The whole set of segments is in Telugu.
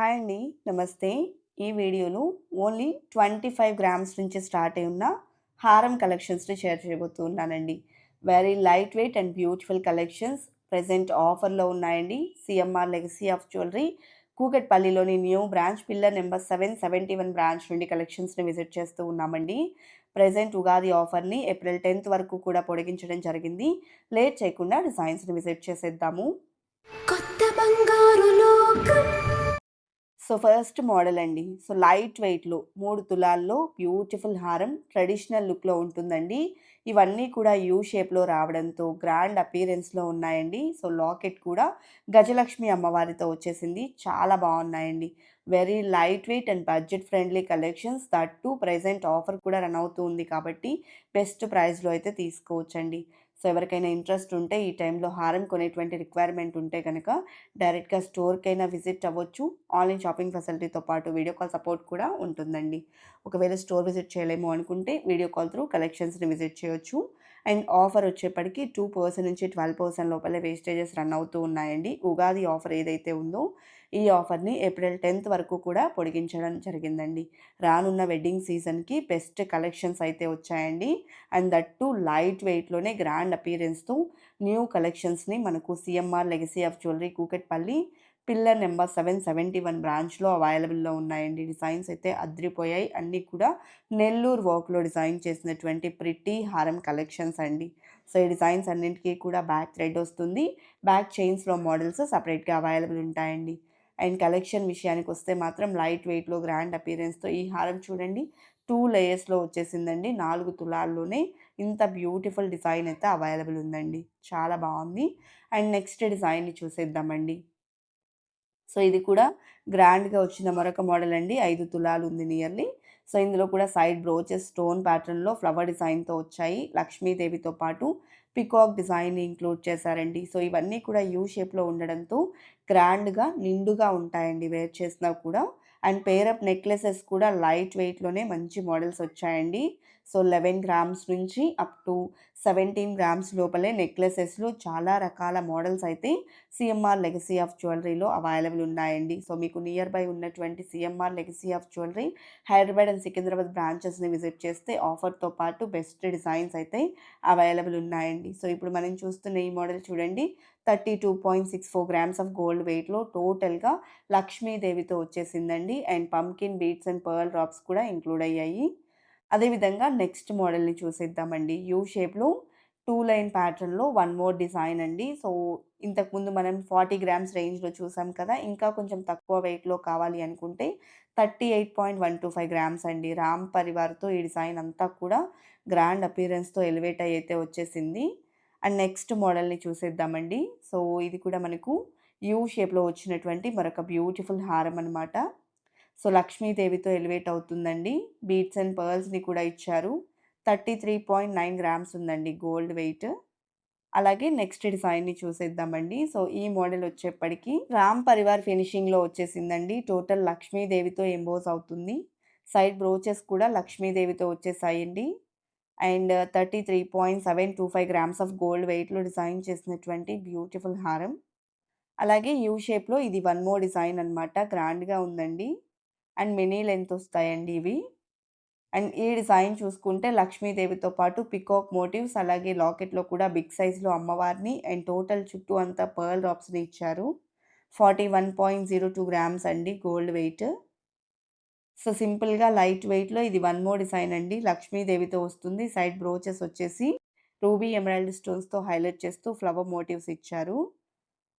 హాయ్ అండి. నమస్తే. ఈ వీడియోలో ఓన్లీ ట్వంటీ ఫైవ్ గ్రామ్స్ నుంచి స్టార్ట్ అయి ఉన్న హారం కలెక్షన్స్ని share చేయబోతున్నానండి. Very light weight and beautiful collections present ఆఫర్లో ఉన్నాయండి. CMR legacy of jewellery కూకట్పల్లిలోని new branch pillar number seven seventy one branch నుండి కలెక్షన్స్ని విజిట్ చేస్తూ ఉన్నామండి. ప్రజెంట్ ఉగాది ఆఫర్ని ఏప్రిల్ టెన్త్ వరకు కూడా పొడిగించడం జరిగింది. లేట్ చేయకుండా డిజైన్స్ని విజిట్ చేసేద్దాము. కొత్త బంగారు లోకం సో ఫస్ట్ మోడల్ అండి. సో లైట్ వెయిట్లో మూడు తులాల్లో బ్యూటిఫుల్ హారం ట్రెడిషనల్ లుక్లో ఉంటుందండి. ఇవన్నీ కూడా యూ షేప్లో రావడంతో గ్రాండ్ అపీరెన్స్లో ఉన్నాయండి. సో లాకెట్ కూడా గజలక్ష్మి అమ్మవారితో వచ్చేసింది. చాలా బాగున్నాయండి. Very light weight and budget friendly collections that to present offer కూడా రన్ అవుతుంది కాబట్టి బెస్ట్ ప్రైస్లో అయితే తీసుకోవచ్చండి. సో ఎవరికైనా ఇంట్రెస్ట్ ఉంటే ఈ టైంలో హారం కొనేటువంటి రిక్వైర్మెంట్ ఉంటే కనుక డైరెక్ట్గా స్టోర్కైనా విజిట్ అవ్వచ్చు. ఆన్లైన్ షాపింగ్ ఫెసిలిటీతో పాటు వీడియో కాల్ సపోర్ట్ కూడా ఉంటుందండి. ఒకవేళ స్టోర్ విజిట్ చేయలేము అనుకుంటే వీడియో కాల్ త్రూ కలెక్షన్స్ని విజిట్ చేయొచ్చు. అండ్ ఆఫర్ వచ్చేప్పటికి టూ పర్సెంట్ నుంచి ట్వెల్వ్ పర్సెంట్ లోపలే వేస్టేజెస్ రన్ అవుతూ ఉన్నాయండి. ఉగాది ఆఫర్ ఏదైతే ఉందో ఈ ఆఫర్ని ఏప్రిల్ టెన్త్ వరకు కూడా పొడిగించడం జరిగిందండి. రానున్న వెడ్డింగ్ సీజన్కి బెస్ట్ కలెక్షన్స్ అయితే వచ్చాయండి. అండ్ దట్ టు లైట్ వెయిట్లోనే గ్రాండ్ అపీరెన్స్తో న్యూ కలెక్షన్స్ని మనకు CMR legacy of jewellery Kukatpally pillar number seven seventy one బ్రాంచ్లో అవైలబుల్లో ఉన్నాయండి. డిజైన్స్ అయితే అద్రిపోయాయి. అన్నీ కూడా నెల్లూరు వర్క్లో డిజైన్ చేసినటువంటి ప్రిటీ హారం కలెక్షన్స్ అండి. సో ఈ డిజైన్స్ అన్నింటికీ కూడా బ్యాక్ థ్రెడ్ వస్తుంది. బ్యాక్ చైన్స్లో మోడల్స్ సపరేట్గా అవైలబుల్ ఉంటాయండి. అండ్ కలెక్షన్ విషయానికి వస్తే మాత్రం లైట్ వెయిట్లో గ్రాండ్ అపీరెన్స్తో ఈ హారం చూడండి. టూ లేయర్స్లో వచ్చేసిందండి. నాలుగు తులాల్లోనే ఇంత బ్యూటిఫుల్ డిజైన్ అయితే అవైలబుల్ ఉందండి. చాలా బాగుంది. అండ్ నెక్స్ట్ డిజైన్ని చూసేద్దామండి. సో ఇది కూడా గ్రాండ్గా వచ్చిన మరొక మోడల్ అండి. ఐదు తులాలు ఉంది నియర్లీ. సో ఇందులో కూడా సైడ్ బ్రోచెస్ స్టోన్ ప్యాటర్న్లో ఫ్లవర్ డిజైన్తో వచ్చాయి. లక్ష్మీదేవితో పాటు పికాక్ డిజైన్ ఇంక్లూడ్ చేశారండి. సో ఇవన్నీ కూడా యూ షేప్లో ఉండడంతో గ్రాండ్గా నిండుగా ఉంటాయండి వేర్ చేసినా కూడా. అండ్ పేరప్ నెక్లెసెస్ కూడా లైట్ వెయిట్లోనే మంచి మోడల్స్ వచ్చాయండి. సో లెవెన్ గ్రామ్స్ నుంచి అప్ టు సెవెంటీన్ గ్రామ్స్ లోపలే నెక్లెసెస్లో చాలా రకాల మోడల్స్ అయితే సిఎంఆర్ లెగసీ ఆఫ్ జ్యువెలరీలో అవైలబుల్ ఉన్నాయండి. సో మీకు నియర్ బై ఉన్నటువంటి CMR legacy of jewellery Hyderabad and Secunderabad బ్రాంచెస్ని visit చేస్తే ఆఫర్తో పాటు బెస్ట్ డిజైన్స్ అయితే అవైలబుల్ ఉన్నాయండి. సో ఇప్పుడు మనం చూస్తున్న ఈ మోడల్ చూడండి. Thirty two point six four grams of gold వెయిట్లో టోటల్గా లక్ష్మీదేవితో వచ్చేసిందండి. And pumpkin beads and pearl drops కూడా ఇంక్లూడ్ అయ్యాయి. అదేవిధంగా నెక్స్ట్ మోడల్ని చూసేద్దామండి. యూ షేప్లో టూ లైన్ ప్యాటర్న్లో వన్ మోర్ డిజైన్ అండి. సో ఇంతకుముందు మనం ఫార్టీ గ్రామ్స్ రేంజ్లో చూసాం కదా ఇంకా కొంచెం తక్కువ వెయిట్లో కావాలి అనుకుంటే thirty eight point one two five grams అండి. రామ్ పరివార్తో ఈ డిజైన్ అంతా కూడా గ్రాండ్ అపీరెన్స్తో ఎలివేట్ అయితే వచ్చేసింది. అండ్ నెక్స్ట్ మోడల్ని చూసేద్దామండి. సో ఇది కూడా మనకు యూ షేప్లో వచ్చినటువంటి మరొక బ్యూటిఫుల్ హారం అనమాట సో లక్ష్మీదేవితో ఎలివేట్ అవుతుందండి. బీట్స్ అండ్ పర్ల్స్ని కూడా ఇచ్చారు. Thirty three point nine grams ఉందండి గోల్డ్ వెయిట్. అలాగే నెక్స్ట్ డిజైన్ని చూసేద్దామండి. సో ఈ మోడల్ వచ్చేప్పటికి రామ్ పరివార్ ఫినిషింగ్లో వచ్చేసిందండి. టోటల్ లక్ష్మీదేవితో ఎంబోస్ అవుతుంది. సైడ్ బ్రోచెస్ కూడా లక్ష్మీదేవితో వచ్చేసాయండి. And thirty three point seven two five grams of gold వెయిట్లో డిజైన్ చేసినటువంటి బ్యూటిఫుల్ హారం. అలాగే యూ షేప్లో ఇది వన్ మోర్ డిజైన్ అనమాట గ్రాండ్గా ఉందండి. అండ్ మినీ లెంత్ వస్తాయండి ఇవి. అండ్ ఈ డిజైన్ చూసుకుంటే లక్ష్మీదేవితో పాటు పికాక్ మోటివ్స్ అలాగే లాకెట్లో కూడా బిగ్ సైజ్లో అమ్మవారిని అండ్ టోటల్ చుట్టూ అంతా పర్ల్ డ్రాప్స్ని ఇచ్చారు. Forty one point zero two grams అండి గోల్డ్ వెయిట్. సో సింపుల్గా లైట్ వెయిట్లో ఇది వన్ మోర్ డిజైన్ అండి. లక్ష్మీదేవితో వస్తుంది. సైడ్ బ్రోచెస్ వచ్చేసి రూబీ ఎమరాల్డ్ స్టోన్స్తో హైలైట్ చేస్తూ ఫ్లవర్ మోటివ్స్ ఇచ్చారు.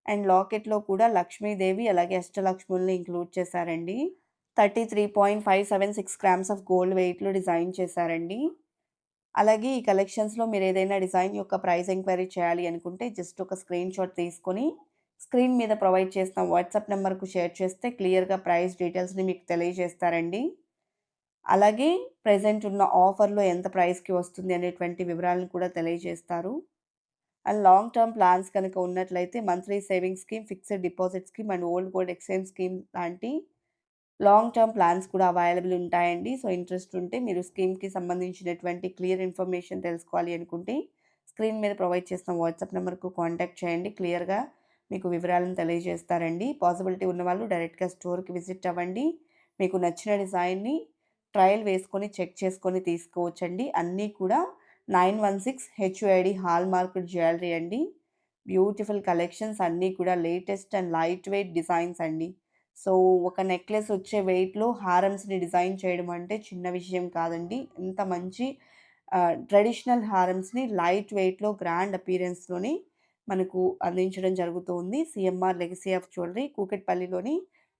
అండ్ లాకెట్లో కూడా లక్ష్మీదేవి అలాగే అష్టలక్ష్ముల్ని ఇంక్లూడ్ చేశారండి. Thirty three point five seven six grams of gold వెయిట్లో డిజైన్ చేశారండి. అలాగే ఈ కలెక్షన్స్లో మీరు ఏదైనా డిజైన్ యొక్క ప్రైస్ ఎంక్వైరీ చేయాలి అనుకుంటే జస్ట్ ఒక స్క్రీన్ షాట్ తీసుకొని స్క్రీన్ మీద ప్రొవైడ్ చేసిన వాట్సాప్ నెంబర్కు షేర్ చేస్తే క్లియర్గా ప్రైస్ డీటెయిల్స్ని మీకు తెలియజేస్తారండి. అలాగే ప్రజెంట్ ఉన్న ఆఫర్లో ఎంత ప్రైస్కి వస్తుంది అనేటువంటి వివరాలను కూడా తెలియజేస్తారు. అండ్ లాంగ్ టర్మ్ ప్లాన్స్ కనుక ఉన్నట్లయితే monthly saving scheme fixed deposit scheme and old gold exchange scheme లాంటి లాంగ్ టర్మ్ ప్లాన్స్ కూడా అవైలబుల్ ఉంటాయండి. సో ఇంట్రెస్ట్ ఉంటే మీరు స్కీమ్కి సంబంధించినటువంటి క్లియర్ ఇన్ఫర్మేషన్ తెలుసుకోవాలి అనుకుంటే స్క్రీన్ మీద ప్రొవైడ్ చేసిన వాట్సాప్ నెంబర్కు కాంటాక్ట్ చేయండి. క్లియర్గా మీకు వివరాలను తెలియజేస్తారండి. పాసిబిలిటీ ఉన్నవాళ్ళు డైరెక్ట్‌గా స్టోర్‌కి విజిట్ అవ్వండి. మీకు నచ్చిన డిజైన్‌ని ట్రయల్ వేసుకొని చెక్ చేసుకొని తీసుకోవచ్చండి. అన్నీ కూడా nine one six 916 hallmarked jewellery అండి. బ్యూటిఫుల్ కలెక్షన్స్ అన్నీ కూడా latest and light weight designs అండి. సో, ఒక నెక్లెస్ వచ్చే వెయిట్‌లో హారమ్స్‌ని డిజైన్ చేయడం అంటే చిన్న విషయం కాదండి. ఇంత మంచి ట్రెడిషనల్ హారమ్స్‌ని లైట్ వెయిట్‌లో గ్రాండ్ అపీరెన్స్లోని మనకు అందించడం జరుగుతూ ఉంది. CMR legacy of jewellery కూకట్పల్లిలోని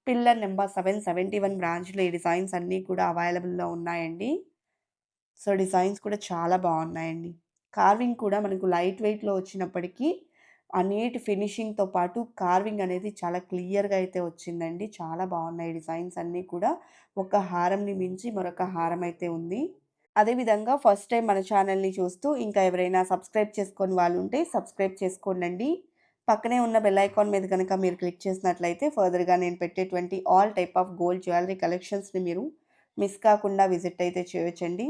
pillar number seven seventy one బ్రాంచ్‌లో ఈ డిజైన్స్ అన్నీ కూడా అవైలబుల్‌లో ఉన్నాయండి. సో, డిజైన్స్ కూడా చాలా బాగున్నాయండి కార్వింగ్ కూడా మనకు లైట్ వెయిట్‌లో వచ్చినప్పటికీ ఆ నీట్ ఫినిషింగ్‌తో పాటు కార్వింగ్ అనేది చాలా క్లియర్‌గా అయితే వచ్చిందండి. చాలా బాగున్నాయి డిజైన్స్ అన్నీ కూడా. ఒక హారంని మించి మరొక హారం అయితే ఉంది. అదే విధంగా ఫస్ట్ టైం మన ఛానల్‌ని చూస్తూ ఇంకా ఎవరైనా సబ్స్క్రైబ్ చేసుకొని వాళ్ళు ఉంటే సబ్స్క్రైబ్ చేసుకోండండి. పక్కనే ఉన్న బెల్ ఐకాన్ మీద కనుక మీరు క్లిక్ చేసినట్లయితే ఫర్దర్‌గా నేను పెట్టేటువంటి all type of gold jewellery కలెక్షన్స్‌ని మీరు మిస్ కాకుండా విజిట్ అయితే చేయొచ్చండి.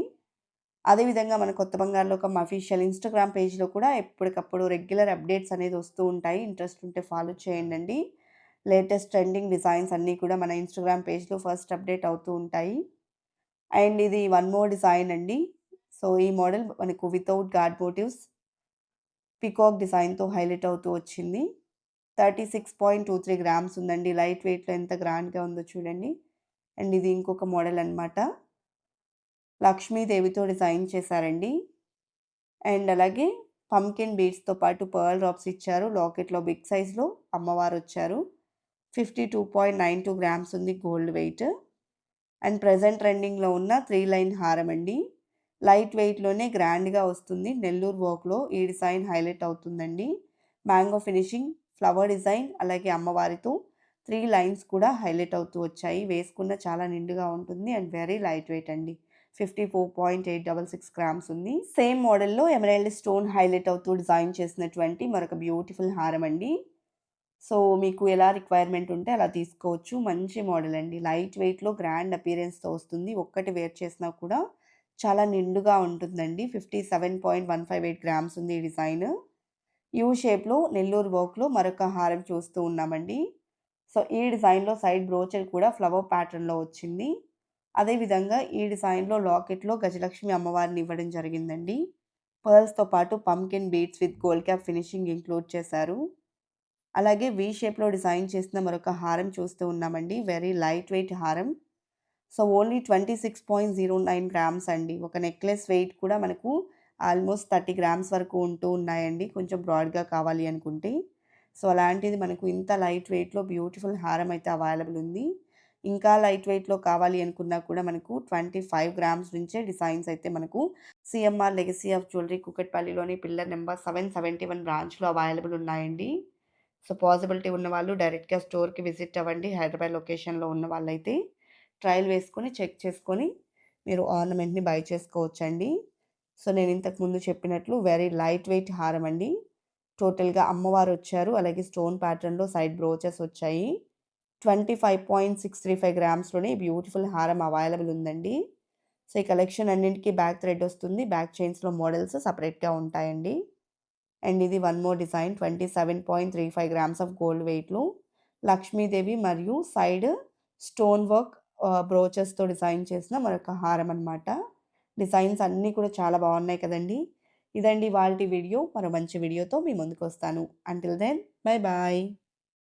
అదే విధంగా మన కొత్త బంగారులో ఒక అఫీషియల్ ఇన్‌స్టాగ్రామ్ పేజ్‌లో కూడా ఎప్పటికప్పుడు రెగ్యులర్ అప్డేట్స్ అనేది వస్తూ ఉంటాయి. ఇంట్రెస్ట్ ఉంటే ఫాలో చేయండండి. లేటెస్ట్ ట్రెండింగ్ డిజైన్స్ అన్నీ కూడా మన ఇన్‌స్టాగ్రామ్ పేజ్‌లో ఫస్ట్ అప్డేట్ అవుతూ ఉంటాయి. అండ్ ఇది వన్ మోర్ డిజైన్ అండి. సో, ఈ మోడల్ మనకు వితౌట్ గాడ్ మోటివ్స్ పీకాక్ డిజైన్‌తో హైలైట్ అవుతూ వచ్చింది. 36.23 గ్రామ్స్ ఉందండి. లైట్ వెయిట్‌లో ఎంత గ్రాండ్‌గా ఉందో చూడండి. అండ్ ఇది ఇంకొక మోడల్ అనమాట లక్ష్మీదేవితో డిజైన్ చేశారండి. అండ్ అలాగే పంకిన్ బీడ్స్‌తో పాటు పర్ల్ డ్రాప్స్ ఇచ్చారు. లాకెట్‌లో బిగ్ సైజ్‌లో అమ్మవారు వచ్చారు fifty two point nine two grams ఉంది గోల్డ్ వెయిట్. అండ్ ప్రెజెంట్ ట్రెండింగ్‌లో ఉన్న త్రీ లైన్ హారం అండి. లైట్ వెయిట్‌లోనే గ్రాండ్‌గా వస్తుంది. నెల్లూరు వర్క్‌లో ఈ డిజైన్ హైలైట్ అవుతుందండి. మ్యాంగో ఫినిషింగ్, ఫ్లవర్ డిజైన్ అలాగే అమ్మవారితో త్రీ లైన్స్ కూడా హైలైట్ అవుతూ వచ్చాయి. వేసుకున్న చాలా నిండుగా ఉంటుంది. అండ్ వెరీ లైట్ వెయిట్ అండి. 54.866 గ్రామ్స్ ఉంది. సేమ్ మోడల్‌లో ఎమరాల్డ్ స్టోన్ హైలైట్ అవుతూ డిజైన్ చేసినటువంటి మరొక బ్యూటిఫుల్ హారం అండి. సో, మీకు ఎలా రిక్వైర్మెంట్ ఉంటే అలా తీసుకోవచ్చు. మంచి మోడల్ అండి. లైట్ వెయిట్‌లో గ్రాండ్ అపీరెన్స్తో వస్తుంది. ఒక్కటి వేర్ చేసినా కూడా చాలా నిండుగా ఉంటుందండి. 57.158 గ్రామ్స్ ఉంది ఈ డిజైన్. యూ షేప్‌లో నెల్లూరు వర్క్‌లో మరొక హారం చూస్తూ ఉన్నామండి. సో, ఈ డిజైన్‌లో సైడ్ బ్రోచర్ కూడా ఫ్లవర్ ప్యాటర్న్‌లో వచ్చింది. అదేవిధంగా ఈ డిజైన్‌లో లాకెట్‌లో గజలక్ష్మి అమ్మవారిని ఇవ్వడం జరిగిందండి. పర్ల్స్‌తో పాటు pumpkin beads with gold cap finishing include చేశారు. అలాగే వి షేప్‌లో డిజైన్ చేసిన మరొక హారం చూస్తూ ఉన్నామండి. వెరీ లైట్ వెయిట్ హారం. సో, ఓన్లీ 26.09 గ్రామ్స్ అండి. ఒక నెక్లెస్ వెయిట్ కూడా మనకు ఆల్మోస్ట్ 30 గ్రామ్స్ వరకు ఉంటూ ఉన్నాయండి. కొంచెం బ్రాడ్‌గా కావాలి అనుకుంటే. సో, అలాంటిది మనకు ఇంత లైట్ వెయిట్‌లో బ్యూటిఫుల్ హారం అయితే అవైలబుల్ ఉంది. ఇంకా లైట్ వెయిట్‌లో కావాలి అనుకున్నా కూడా మనకు 25 గ్రామ్స్ నుంచే డిజైన్స్ అయితే మనకు CMR legacy of jewellery కూకట్పల్లిలోని pillar number seven seventy one బ్రాంచ్‌లో అవైలబుల్ ఉన్నాయండి. సో, పాసిబిలిటీ ఉన్నవాళ్ళు డైరెక్ట్‌గా స్టోర్‌కి విజిట్ అవ్వండి. హైదరాబాద్ లొకేషన్‌లో ఉన్న వాళ్ళైతే ట్రయల్ వేసుకొని చెక్ చేసుకొని మీరు ఆర్నమెంట్‌ని బై చేసుకోవచ్చండి. సో, నేను ఇంతకు ముందు చెప్పినట్లు వెరీ లైట్ వెయిట్ హారం అండి. టోటల్‌గా అమ్మవారు వచ్చారు అలాగే స్టోన్ ప్యాటర్న్‌లో సైడ్ బ్రోచెస్ వచ్చాయి. 25.635 గ్రామ్స్‌లోనే బ్యూటిఫుల్ హారం అవైలబుల్ ఉందండి. సో, ఈ కలెక్షన్ అన్నింటికి బ్యాక్ థ్రెడ్ వస్తుంది. బ్యాక్ చైన్స్‌లో మోడల్స్ సపరేట్గా ఉంటాయండి. అండ్ ఇది one more design 27.35 grams of gold వెయిట్‌లో లక్ష్మీదేవి మరియు సైడ్ స్టోన్ వర్క్ బ్రోచెస్‌తో డిజైన్ చేసిన మరొక హారం అనమాట డిజైన్స్ అన్నీ కూడా చాలా బాగున్నాయి కదండీ! ఇదండి వాళ్ళ వీడియో. మరో మంచి వీడియోతో మీ ముందుకొస్తాను. Until then bye bye.